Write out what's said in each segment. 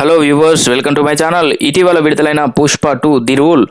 Hello viewers welcome to my channel ఇటీవల విడుదలైన Pushpa two the rule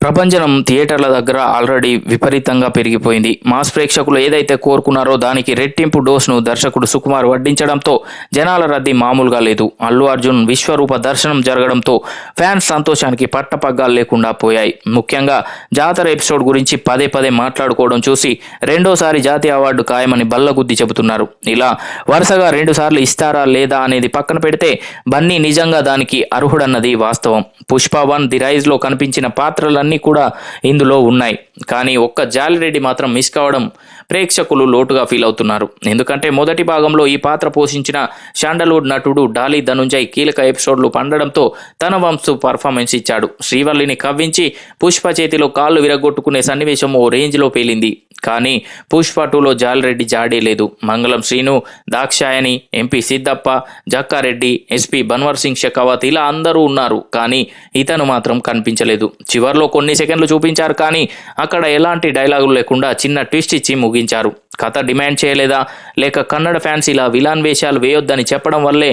ప్రపంచం థియేటర్ల దగ్గర ఆల్రెడీ విపరీతంగా పెరిగిపోయింది. మాస్ ప్రేక్షకులు ఏదైతే కోరుకున్నారో దానికి రెట్టింపు డోస్ను దర్శకుడు సుకుమార్ వడ్డించడంతో జనాల రద్దీ మామూలుగా లేదు. అల్లు అర్జున్ విశ్వరూప దర్శనం జరగడంతో ఫ్యాన్స్ సంతోషానికి పట్టపగ్గాలు లేకుండా పోయాయి. ముఖ్యంగా జాతర ఎపిసోడ్ గురించి పదే పదే మాట్లాడుకోవడం చూసి రెండోసారి జాతీయ అవార్డు ఖాయమని బల్లగుద్ది చెబుతున్నారు. ఇలా వరుసగా రెండుసార్లు ఇస్తారా లేదా అనేది పక్కన పెడితే బన్నీ నిజంగా దానికి అర్హుడన్నది వాస్తవం. పుష్ప వన్ ది రైజ్లో కనిపించిన పాత్రలన్నీ కూడా ఇందులో ఉన్నాయి. కానీ ఒక్క జాలిరెడ్డి మాత్రం మిస్ కావడం ప్రేక్షకులు లోటుగా ఫీల్ అవుతున్నారు. ఎందుకంటే మొదటి భాగంలో ఈ పాత్ర పోషించిన శాండల్వుడ్ నటుడు డాలీ ధనుంజయ్ కీలక ఎపిసోడ్లు పండడంతో తన వంశు పర్ఫార్మెన్స్ ఇచ్చాడు. శ్రీవల్లిని కవ్వించి పుష్ప చేతిలో కాళ్ళు విరగొట్టుకునే సన్నివేశం ఓ రేంజ్లో పేలింది. కానీ పుష్ప టూలో జాలిరెడ్డి జాడే లేదు. మంగళం శ్రీను దాక్షాయని ఎంపీ సిద్దప్ప జక్కారెడ్డి ఎస్పీ బన్వర్ సింగ్ షెకావత్ ఇలా అందరూ ఉన్నారు. కానీ ఇతను మాత్రం కనిపించలేదు. చివర్లో కొన్ని సెకండ్లు చూపించారు కానీ అక్కడ ఎలాంటి డైలాగులు లేకుండా చిన్న ట్విస్ట్ ఇచ్చి ముగించారు. కథ డిమాండ్ చేయలేదా? లేక కన్నడ ఫ్యాన్స్ ఇలా విలాన్ వేషాలు వేయొద్దని చెప్పడం వల్లే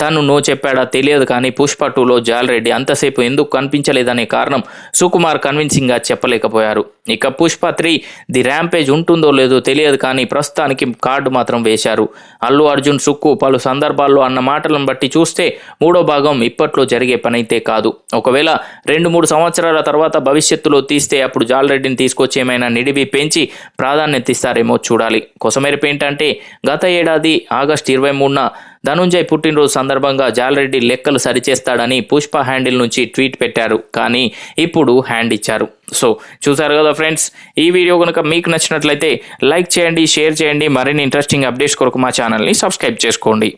తను నో చెప్పాడా? తెలియదు కానీ పుష్ప టూలో జాలరెడ్డి అంతసేపు ఎందుకు కనిపించలేదనే కారణం సుకుమార్ కన్విన్సింగ్గా చెప్పలేకపోయారు. ఇక పుష్ప త్రీ ది ర్యాంపేజ్ ఉంటుందో లేదో తెలియదు కానీ ప్రస్తుతానికి కార్డు మాత్రం వేశారు. అల్లు అర్జున్ సుక్కు పలు సందర్భాల్లో అన్న మాటలను బట్టి చూస్తే మూడో భాగం ఇప్పట్లో జరిగే పనైతే కాదు. ఒకవేళ రెండు మూడు సంవత్సరాల తర్వాత భవిష్యత్తులో తీస్తే అప్పుడు జాలరెడ్డిని తీసుకొచ్చి ఏమైనా నిడివి పెంచి ప్రాధాన్యత ఇస్తారేమో చూడాలి. కొసమెరుపు ఏంటంటే గత ఏడాది ఆగస్టు ఇరవై మూడున ధనుంజయ్ పుట్టినరోజు సందర్భంగా జాలరెడ్డి లెక్కలు సరిచేస్తాడని పుష్ప హ్యాండిల్ నుంచి ట్వీట్ పెట్టారు. కానీ ఇప్పుడు హ్యాండ్ ఇచ్చారు. సో చూసారు కదా ఫ్రెండ్స్ ఈ వీడియో కనుక మీకు నచ్చినట్లయితే లైక్ చేయండి షేర్ చేయండి. మరిన్ని ఇంట్రెస్టింగ్ అప్డేట్స్ కొరకు మా ఛానల్ని సబ్స్క్రైబ్ చేసుకోండి.